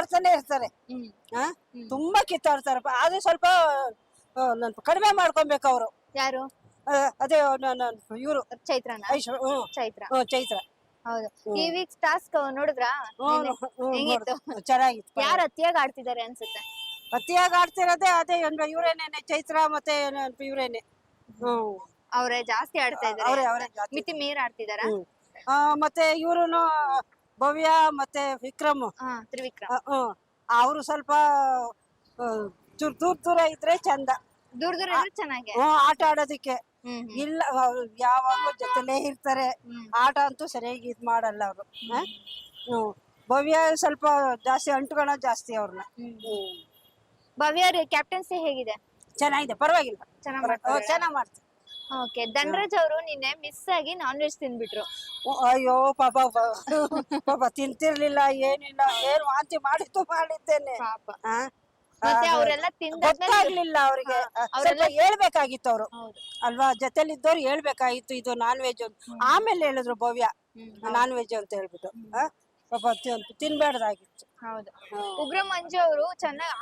ಕಿತ್ತಾಡ್ತಾನೆ ಇರ್ತಾರೆ. ಆ? ತುಂಬಾ ಕಿತ್ತಾಡ್ತಾರಪ್ಪ ಆದ್ರೆ ಸ್ವಲ್ಪ ಕಡಿಮೆ ಮಾಡ್ಕೊಬೇಕು ಅವರು. ಯಾರು? ಅದೇ ಇವರು. ಚೈತ್ರ ಹ್ಮ್, ಚೈತ್ರ. ಹೌದು. ಈ ವೀಕ್ ಟಾಸ್ಕ್ ನೋಡಿದ್ರಾ? ಹೆಂಗಿತ್ತು. ಚೆನ್ನಾಗಿತ್ತು. ಯಾರು ಅತಿಯಾಗಿ ಆಡ್ತಿದ್ದಾರೆ ಅನ್ಸುತ್ತೆ? ಅತಿಯಾಗಿ ಆಡ್ತಿರೋದೇ ಅದೇ ಇವರೇನೇನೆ ಚೈತ್ರ ಮತ್ತೆ ಇವ್ರೇನೆ. ಅವರೇ ಜಾಸ್ತಿ ಆಡ್ತಾ ಇದ್ದಾರೆ. ಮಿತಿ ಮೀರ್ ಆಡ್ತಿದಾರ ಮತ್ತೆ ಇವ್ರುನು ಭವ್ಯ ಮತ್ತೆ ವಿಕ್ರಮ್. ಹಾ ತ್ರಿವಿಕ್ರಮ್. ಅವರು ಸ್ವಲ್ಪ ಆ, ಚೂರ್ ದೂರ ದೂರ ಇದ್ರೆ ಚಂದ. ದೂರ ದೂರ ಇದ್ರೆ ಚೆನ್ನಾಗೆ. ಹ್ಮ್ ಆಟ ಆಡೋದಿಕ್ಕೆ. ಹ್ಮ್ ಹ್ಮ್. ಇಲ್ಲ ಅವ್ರು ಯಾವಾಗ್ಲೂ ಜೊತೆಲೇ ಇರ್ತಾರೆ. ಆಟ ಅಂತೂ ಸರಿಯಾಗಿ ಇದ್ ಮಾಡಲ್ಲ ಅವರು. ಹ್ಮ್. ಭವ್ಯ ಸ್ವಲ್ಪ ಜಾಸ್ತಿ ಅಂಟ್ಕೊಳ ಜಾಸ್ತಿ ಅವ್ರನ್ನ. ಭವ್ಯ ಕ್ಯಾಪ್ಟನ್ಸಿ ಹೇಗಿದೆ? ಚೆನ್ನಾಗಿದೆ ಪರವಾಗಿಲ್ಲ. ಚೆನ್ನಾಗಿ ಮಾಡ್ತಾರೆ ಓಕೆ ಧನ್ರಾಜ್ ಅವರು ನಿನ್ನೆ ಮಿಸ್ ಆಗಿ ನಾನ್ ವೆಜ್ ತಿಂದ್ಬಿಟ್ರು. ಓ, ಅಯ್ಯೋ ಪಾಪ ಪಾಪ ತಿಂತಿರ್ಲಿಲ್ಲ ಏನಿಲ್ಲ ಏನ್ ವಾಂತಿ ಮಾಡಿದ್ದು ಮಾಡಿದ್ದೇನೆ. ಪಾಪ. ಆ? ಮತ್ತೆ ಅದು ಅವರೆಲ್ಲ ತಿಂದಾದ್ಮೇಲೆ ಗೊತ್ತಾಗ್ಲಿಲ್ಲ ಅವ್ರಿಗೆ. ಸ್ವಲ್ಪ ಹೇಳ್ಬೇಕಾಗಿತ್ತು ಅವ್ರು ಅಲ್ವಾ? ಜೊತೆಲಿ ಇದ್ದವ್ರು ಹೇಳ್ಬೇಕಾಗಿತ್ತು ಇದು ನಾನ್ ವೆಜ್ ಅಂತ ಆಮೇಲೆ ಹೇಳಿದ್ರು ಭವ್ಯ. ನಾನ್ ವೆಜ್ ಅಂತ ಹೇಳ್ಬಿಟ್ಟು. ಆ? ಪಾಪ ತಿನ್- ತಿನ್ಬೇಡ್ದಾಗಿತ್ತು. ಹೌದು. ಉಗ್ರ ಮಂಜು ಅವರು ಚೆನ್ನಾಗಿ